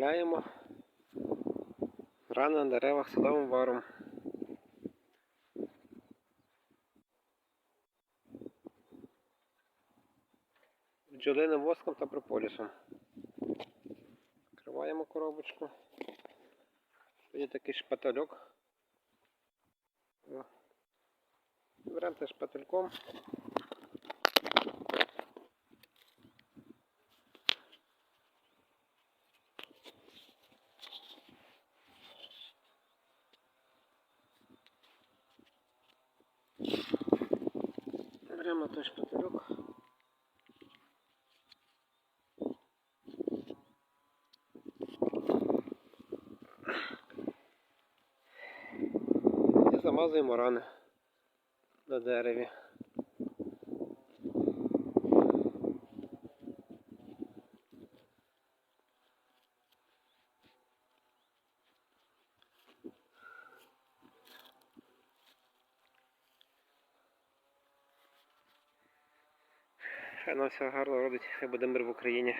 Обробляємо рани на деревах садовим варом. Бджолиним воском та прополісом. Відкриваємо коробочку. Є такий шпательок. Беремо теж шпательком. Беремо той шпательок. І замазуємо рани на дереві. Хай нам все гарно родить, хай буде мир в Україні.